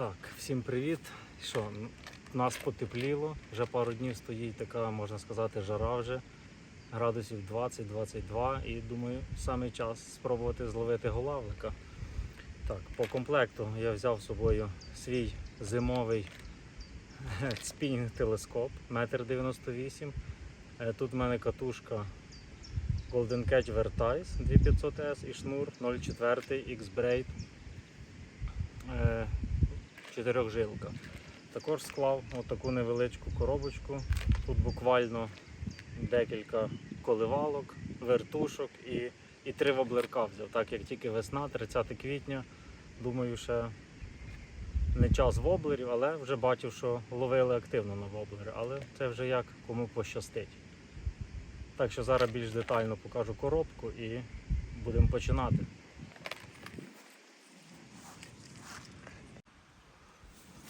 Так, всім привіт. Що, нас потепліло, вже пару днів стоїть така, можна сказати, жара вже. Градусів 20-22 і думаю, саме час спробувати зловити голавлика. Так, по комплекту я взяв з собою свій зимовий спінінг телескоп 1,98 м. Е, Тут в мене катушка Golden Catch Vertice 2500S і шнур 0,4 X-Braid е, чотирьохжилка. Також склав таку невеличку коробочку. Тут буквально декілька коливалок, вертушок і, і три воблерка взяв. Так як тільки весна, 30 квітня, думаю, ще не час воблерів, але вже бачив, що ловили активно на воблери. Але це вже як кому пощастить. Так що зараз більш детально покажу коробку і будемо починати.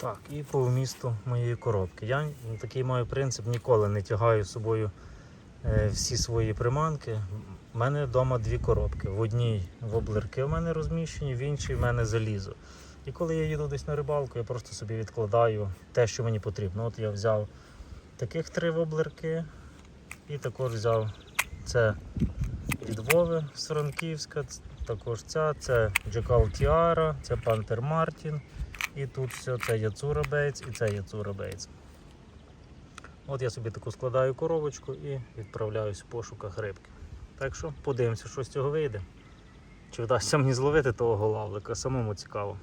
Так, і по вмісту моєї коробки. Я такий маю принцип, ніколи не тягаю з собою е, всі свої приманки. У мене вдома дві коробки. В одній воблерки в мене розміщені, в іншій в мене залізо. І коли я їду десь на рибалку, я просто собі відкладаю те, що мені потрібно. От я взяв таких три воблерки і також взяв це від Вови з Франківська, також ця, це Джекал Тіара, це Пантер Мартін. І тут все це Яцура Бейтс і це Яцура Бейтс. От я собі таку складаю коробочку і відправляюсь в пошуках рибки. Так що подивимося, що з цього вийде. Чи вдасться мені зловити того голавлика, самому цікаво.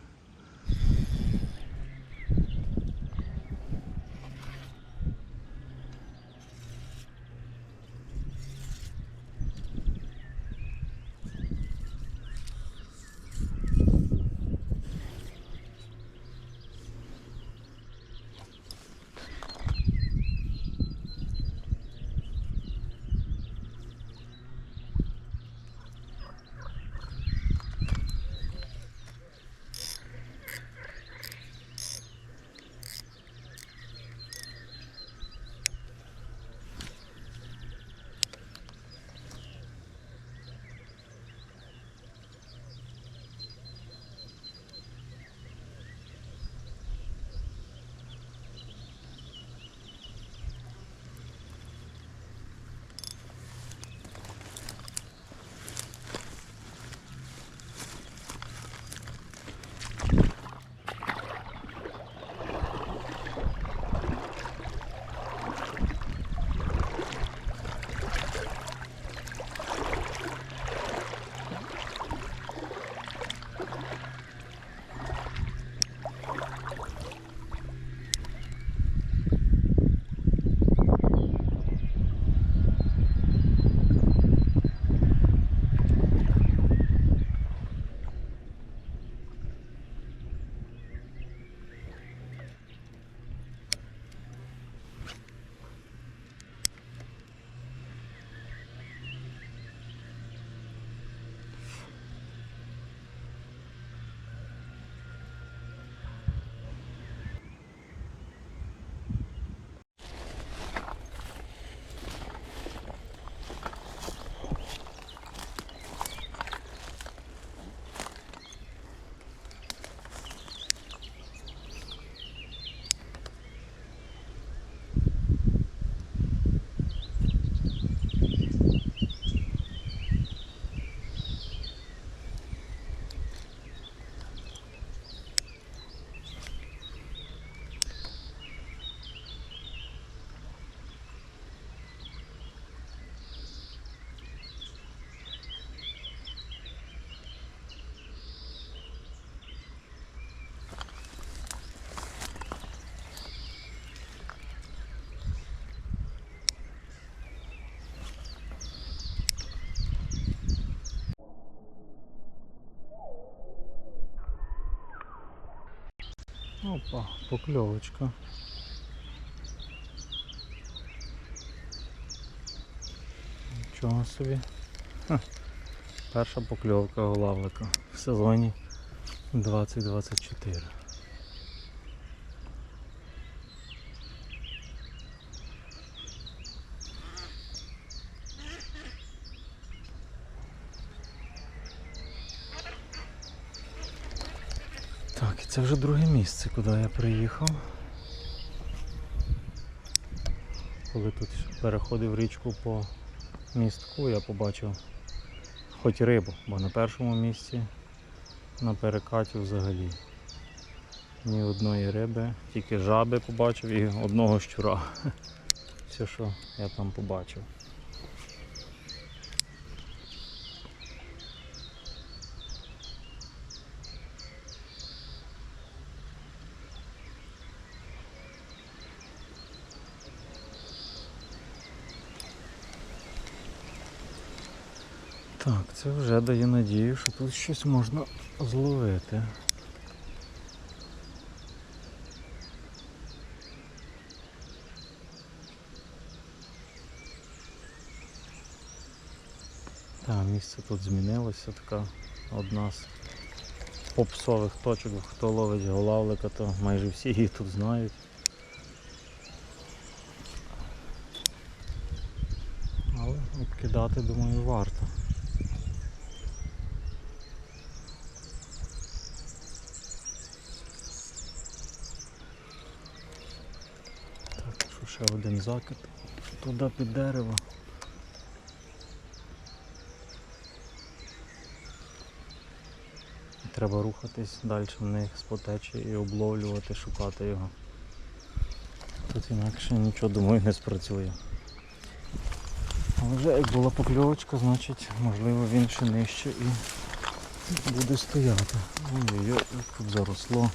Опа, покльовочка. Нічого собі. Ха. Перша покльовка голавлика в сезоні 2024. Так, і це вже друге місце, куди я приїхав. Коли тут переходив річку по містку, я побачив хоч рибу, бо на першому місці на перекаті взагалі. Ні одної риби, тільки жаби побачив і одного щура. Все, що я там побачив. Так, це вже дає надію, що тут щось можна зловити. Так, місце тут змінилося, така одна з попсових точок, хто ловить голавлика, то майже всі її тут знають. Але обкидати, думаю, варто. Так, що ще один закид. Туди під дерево. Треба рухатись далі в них з потечі і обловлювати, шукати його. Тут інакше нічого, думаю, не спрацює. Вже як була покльовочка, значить можливо він ще нижче і буде стояти. Ой-ой-ой, тут заросло.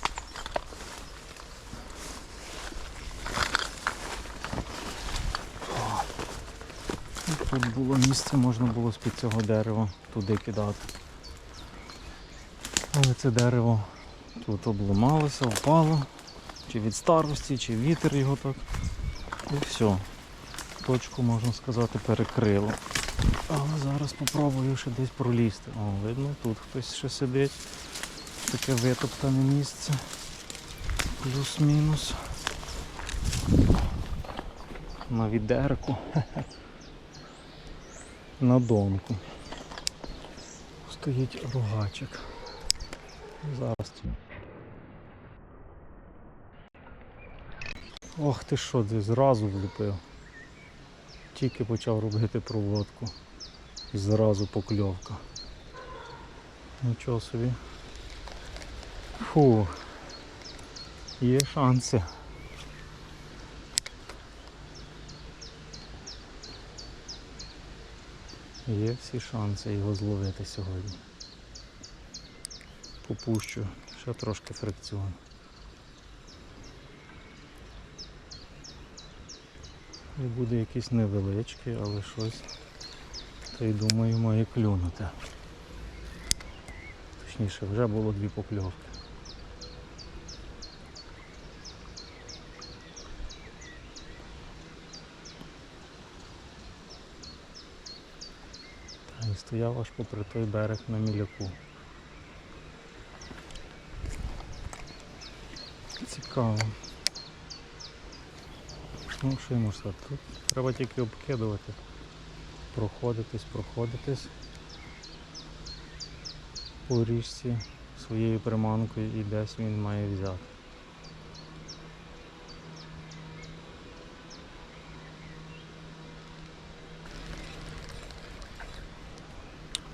Тут було місце, можна було з-під цього дерева туди кидати. Але це дерево тут обламалося, впало. Чи від старості, чи вітер його так. І все. Точку, можна сказати, перекрило. Але зараз спробую ще десь пролізти. О, видно, тут хтось ще сидить. Таке витоптане місце. Плюс-мінус. На відерку. На донку. Стоїть рогачик. Зараз. Ох ти що, ти зразу влупив. Тільки почав робити проводку. І зразу покльовка. Нічого собі. Фу. Є шанси. Є всі шанси його зловити сьогодні. Попущу, ще трошки фрикціон. І буде якийсь невеличкий, але щось, та й думаю, має клюнути. Точніше, вже було дві покльовки. Та і стояв аж попри той берег на міляку. Цікаво. Ну, що я можу сказати? Тут треба тільки обкидувати, проходитись, проходитись по річці своєю приманкою і десь він має взяти.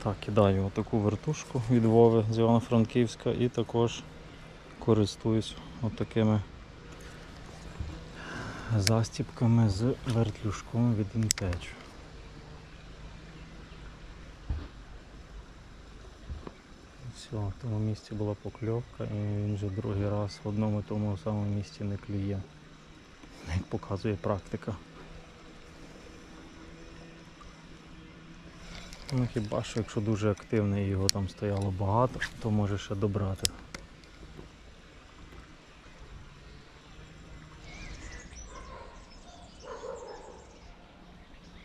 Так, кидаю отаку вертушку від Вови з Івано-Франківська і також користуюсь отакими застіпками з вертлюжком від Інтеч. Все, в тому місці була покльовка і він вже другий раз в одному і тому самому місці не клює. Як показує практика. Ну хіба що якщо дуже активний його там стояло багато, то може ще добрати.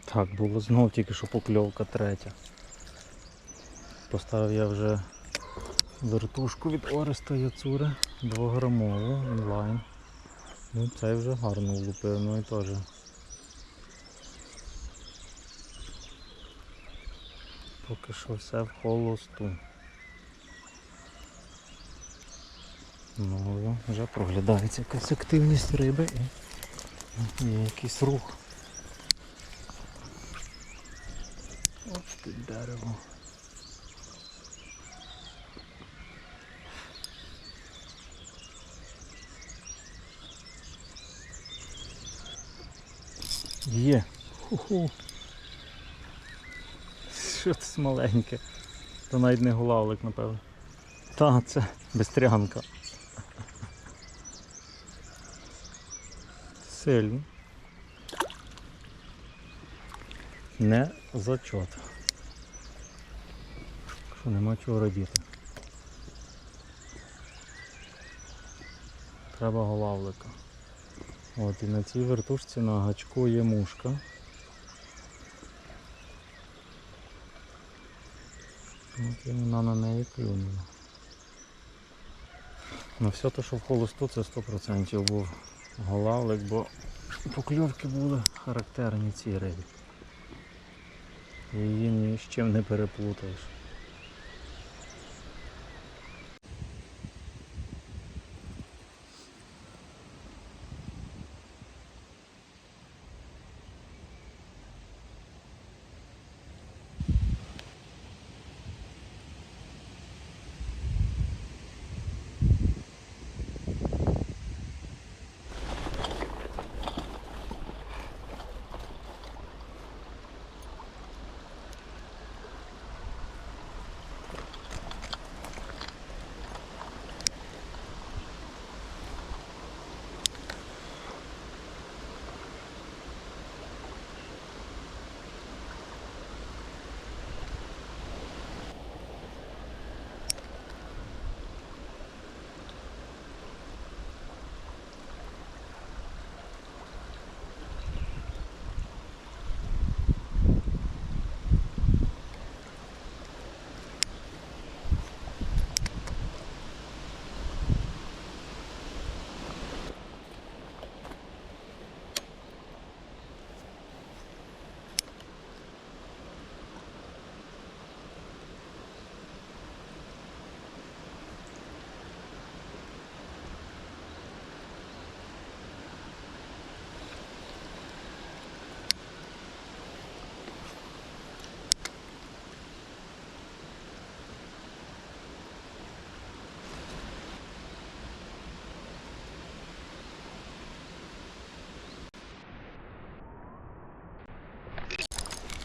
Так, було знов тільки що покльовка третя. Поставив я вже вертушку від Ореста Яцури 2 грамову онлайн. Ну цей вже гарно влупив, ну і теж. Поки що все в холосту. Ну, вже проглядається якась активність риби і є якийсь рух. Ось під дерево. Є. Ху-ху. Що це маленьке? То навіть не гулавлик, напевно. Та, це бестрянка. Сильно. Не зачот. Що нема чого радіти. Треба голавлика. От і на цій вертушці на гачку є мушка. От вона на неї клюнула. Ну все те, що в холосту, це 100% був голавлик, бо покльовки були характерні цій рибі. Її ні з чим не переплутаєш.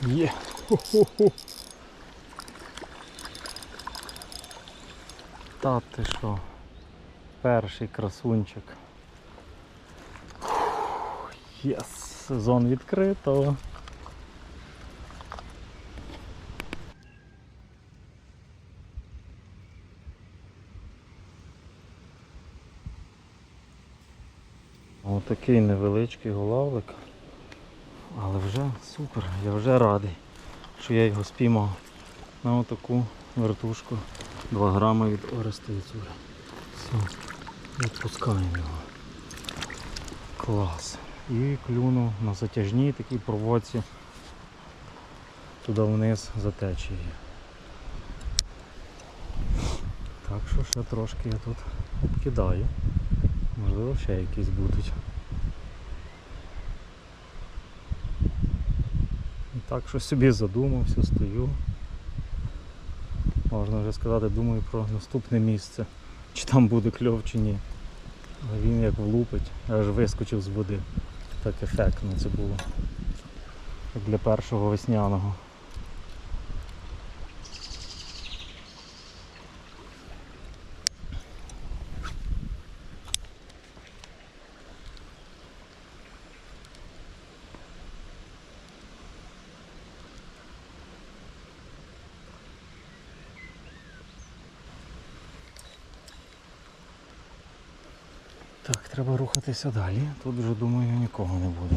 Є. Хо-хо-хо. Та ти що? Перший красунчик. Єс, сезон відкрито. Отакий невеличкий голавлик. Але вже супер, я вже радий, що я його спіймав на отаку вертушку 2 грами від Орестої Цури. Все, відпускаємо його. Клас. І клюнув на затяжній такій проводці туди вниз за течією. Так що ще трошки я тут обкидаю. Можливо ще якісь будуть. Так що собі задумався, стою. Можна вже сказати, думаю про наступне місце. Чи там буде кльов чи ні. Але він як влупить, аж вискочив з води. Так ефектно це було. Як для першого весняного. Так, треба рухатися далі. Тут вже думаю нікого не буде.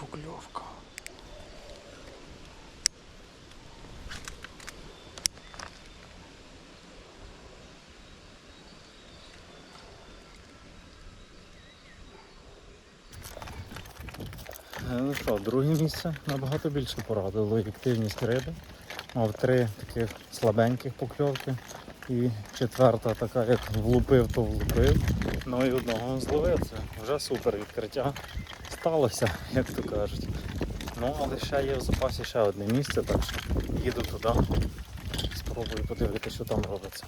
Покльовка. Е, Ну що, друге місце набагато більше порадило і активність риби. Мав три таких слабеньких покльовки. І четверта така, як влупив, то влупив. Ну і одного зловив. Це вже супер відкриття. Сталося, як то кажуть. Ну, але ще є в запасі ще одне місце, так що їду туди. Спробую подивитися, що там робиться.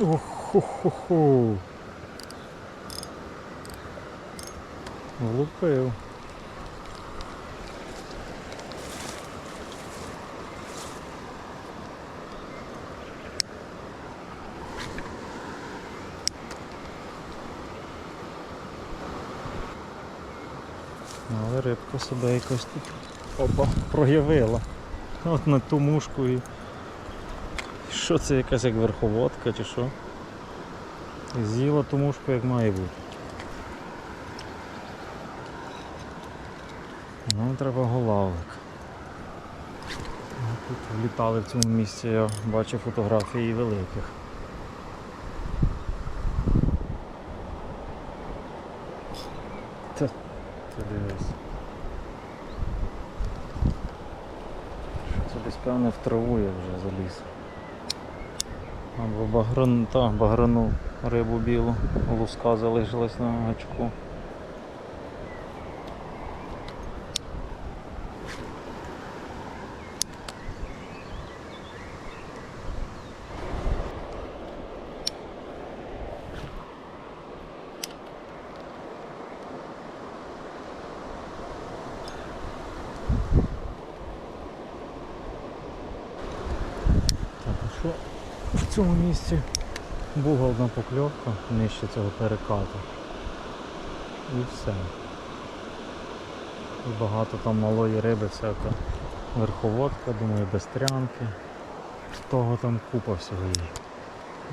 Охо-хо-хо. Влупив. Ну, Але рибка себе якось тут опа, проявила. От на ту мушку і. Що це якась як верховодка чи що? З'їла ту мушку як має бути. Нам треба голавлик. Ну, Тут влітали в цьому місці, я бачив фотографії великих. Та, ти дивись. Що це десь певно в траву я вже заліз. Або багран, та, баграну рибу білу, луска залишилась на гачку. Так, а що в цьому місці була одна покльовка нижче цього перекату. І все. І багато там малої риби, всяка верховодка, думаю, без трянки. Того там купа всього є.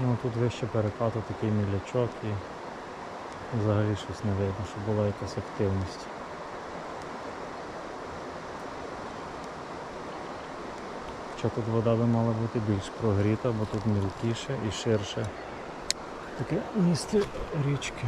Ну тут вище перекату такий мілячок і взагалі щось не видно, щоб була якась активність. Хоча тут вода би мала бути більш прогріта, бо тут мілкіше і ширше. Таке місце річки.